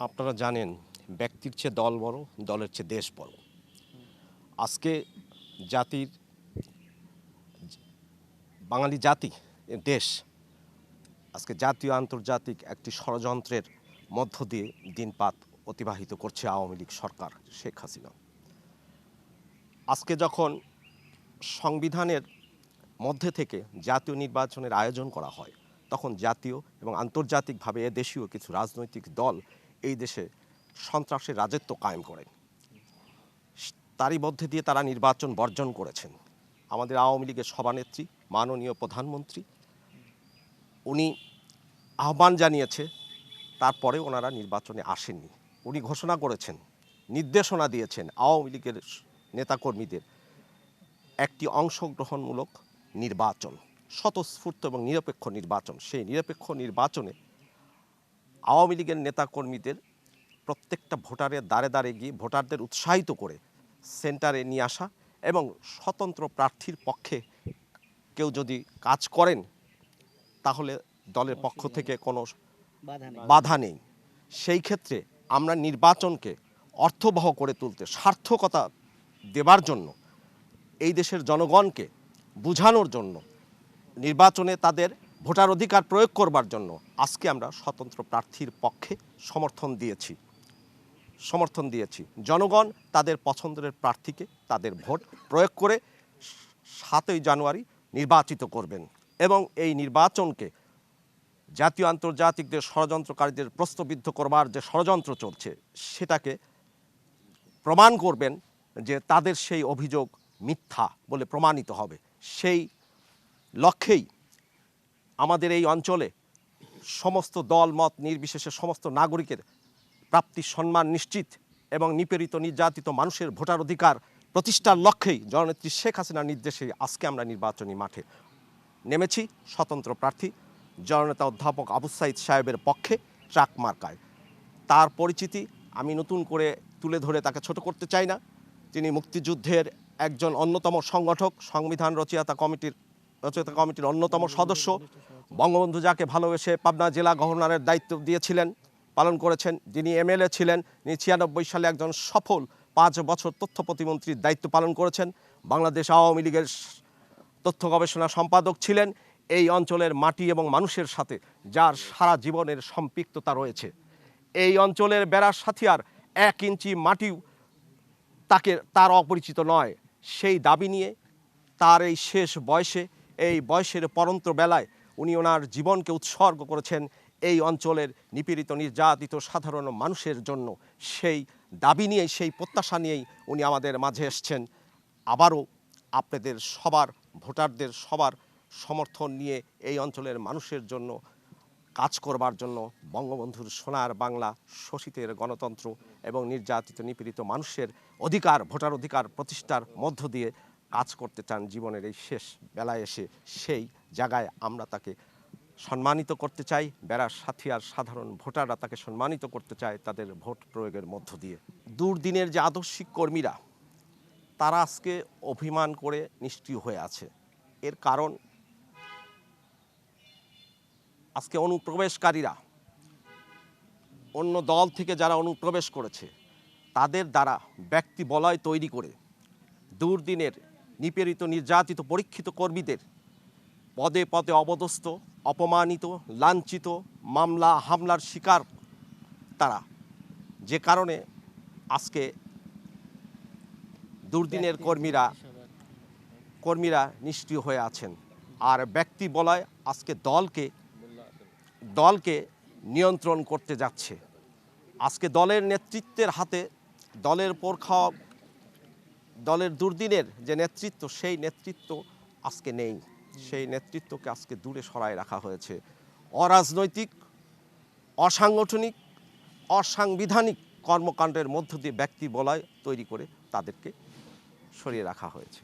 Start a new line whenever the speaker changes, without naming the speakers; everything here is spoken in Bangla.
আপনারা জানেন, ব্যক্তির চেয়ে দল বড়, দলের চেয়ে দেশ বড়। আজকে জাতির, বাঙালি জাতি, দেশ, আজকে জাতীয় আন্তর্জাতিক একটি ষড়যন্ত্রের মধ্য দিয়ে দিনপাত অতিবাহিত করছে আওয়ামী লীগ সরকার শেখ হাসিনা। আজকে যখন সংবিধানের মধ্যে থেকে জাতীয় নির্বাচনের আয়োজন করা হয়, তখন জাতীয় এবং আন্তর্জাতিকভাবে এ দেশীয় কিছু রাজনৈতিক দল এই দেশে সন্ত্রাসের রাজত্ব কায়েম করেন তারই মধ্যে দিয়ে তারা নির্বাচন বর্জন করেছেন। আমাদের আওয়ামী লীগের সভানেত্রী, মাননীয় প্রধানমন্ত্রী, উনি আহ্বান জানিয়েছে, তারপরে ওনারা নির্বাচনে আসেননি। উনি ঘোষণা করেছেন, নির্দেশনা দিয়েছেন আওয়ামী লীগের নেতাকর্মীদের একটি অংশগ্রহণমূলক নির্বাচন, স্বতঃস্ফূর্ত এবং নিরপেক্ষ নির্বাচন। সেই নিরপেক্ষ নির্বাচনে আওয়ামী লীগের নেতাকর্মীদের প্রত্যেকটা ভোটারের দ্বারে দ্বারে গিয়ে ভোটারদের উৎসাহিত করে সেন্টারে নিয়ে আসা এবং স্বতন্ত্র প্রার্থীর পক্ষে কেউ যদি কাজ করেন তাহলে দলের পক্ষ থেকে কোনো
বাধা নেই।
বাধা নেই। সেই ক্ষেত্রে আমরা নির্বাচনকে অর্থবহ করে তুলতে সার্থকতা দেবার জন্য এই দেশের জনগণকে বুঝানোর জন্য নির্বাচনে তাদের ভোটার অধিকার প্রয়োগ করবার জন্য আজকে আমরা স্বতন্ত্র প্রার্থীর পক্ষে সমর্থন দিয়েছি। সমর্থন দিয়েছি। জনগণ তাদের পছন্দের প্রার্থীকে তাদের ভোট প্রয়োগ করে সাতই জানুয়ারি নির্বাচিত করবেন এবং এই নির্বাচনকে জাতীয় আন্তর্জাতিকদের ষড়যন্ত্রকারীদের প্রশ্নবিদ্ধ করবার যে ষড়যন্ত্র চলছে, সেটাকে প্রমাণ করবেন যে তাদের সেই অভিযোগ মিথ্যা বলে প্রমাণিত হবে। সেই লক্ষ্যেই আমাদের এই অঞ্চলে সমস্ত দল, মত, নির্বিশেষে সমস্ত নাগরিকের প্রাপ্তি, সম্মান নিশ্চিত এবং নিপীড়িত, নির্যাতিত মানুষের ভোটার অধিকার প্রতিষ্ঠার লক্ষ্যেই জননেত্রী শেখ হাসিনার নির্দেশে আজকে আমরা নির্বাচনী মাঠে নেমেছি। স্বতন্ত্র প্রার্থী, জননেতা অধ্যাপক আবু সাইদ সাহেবের পক্ষে ট্রাক মার্কায়। তার পরিচিতি আমি নতুন করে তুলে ধরে তাকে ছোট করতে চাই না। তিনি মুক্তিযুদ্ধের একজন অন্যতম সংগঠক, সংবিধান রচয়িতা কমিটির রচয়িতা কমিটির অন্যতম সদস্য। বঙ্গবন্ধু যাকে ভালোবেসে পাবনা জেলা গভর্নরের দায়িত্ব দিয়েছিলেন, পালন করেছেন, যিনি এমএলএ ছিলেন, তিনি ছিয়ানব্বই সালে একজন সফল পাঁচ বছর তথ্য প্রতিমন্ত্রীর দায়িত্ব পালন করেছেন। বাংলাদেশ আওয়ামী লীগের তথ্য গবেষণা সম্পাদক ছিলেন। এই অঞ্চলের মাটি এবং মানুষের সাথে যার সারা জীবনের সম্পৃক্ততা রয়েছে। এই অঞ্চলের বেড়ার সাথিয়ার এক ইঞ্চি মাটিও তাকে, তার অপরিচিত নয়। সেই দাবি নিয়ে তার এই শেষ বয়সে এই বয়সের পরন্ত বেলায় উনি ওনার জীবনকে উৎসর্গ করেছেন এই অঞ্চলের নিপীড়িত, নির্যাতিত, সাধারণ মানুষের জন্য। সেই দাবি নিয়েই, সেই প্রত্যাশা নিয়েই উনি আমাদের মাঝে এসছেন। আবারও আপনাদের সবার, ভোটারদের সবার সমর্থন নিয়ে এই অঞ্চলের মানুষের জন্য, কাজ করবার জন্য বঙ্গবন্ধুর সোনার বাংলা শোষিতের গণতন্ত্র এবং নির্যাতিত, নিপীড়িত মানুষের অধিকার, ভোটার অধিকার প্রতিষ্ঠার মধ্য দিয়ে কাজ করতে চান জীবনের এই শেষ বেলায় এসে সেই জায়গায় আমরা তাকে সম্মানিত করতে চাই। বেড়ার সাথী আর সাধারণ ভোটাররা তাকে সম্মানিত করতে চায় তাদের ভোট প্রয়োগের মধ্য দিয়ে। দুর্দিনের যে আদর্শিক কর্মীরা, তারা আজকে অভিমান করে নিষ্ক্রিয় হয়ে আছে। এর কারণ, আজকে অনুপ্রবেশকারীরা, অন্য দল থেকে যারা অনুপ্রবেশ করেছে, তাদের দ্বারা ব্যক্তি বলয় তৈরি করে দুর্দিনের নিপীড়িত নির্যাতিত পরীক্ষিত কর্মীদের পদে পদে অবদস্ত অপমানিত লাঞ্ছিত মামলা হামলার শিকার তারা। যে কারণে আজকে দুর্দিনের কর্মীরা কর্মীরা নিষ্ক্রিয় হয়ে আছেন। আর ব্যক্তি বলয় আজকে দলকে দলকে নিয়ন্ত্রণ করতে যাচ্ছে। আজকে দলের নেতৃত্বের হাতে দলের পোরখা দলের দুর্দিনের যে নেতৃত্ব, সেই নেতৃত্ব আজকে নেই। সেই নেতৃত্বকে আজকে দূরে সরায় রাখা হয়েছে। অরাজনৈতিক, অসাংগঠনিক, অসাংবিধানিক কর্মকাণ্ডের মধ্য দিয়ে ব্যক্তি বলয় তৈরি করে তাদেরকে সরিয়ে রাখা হয়েছে।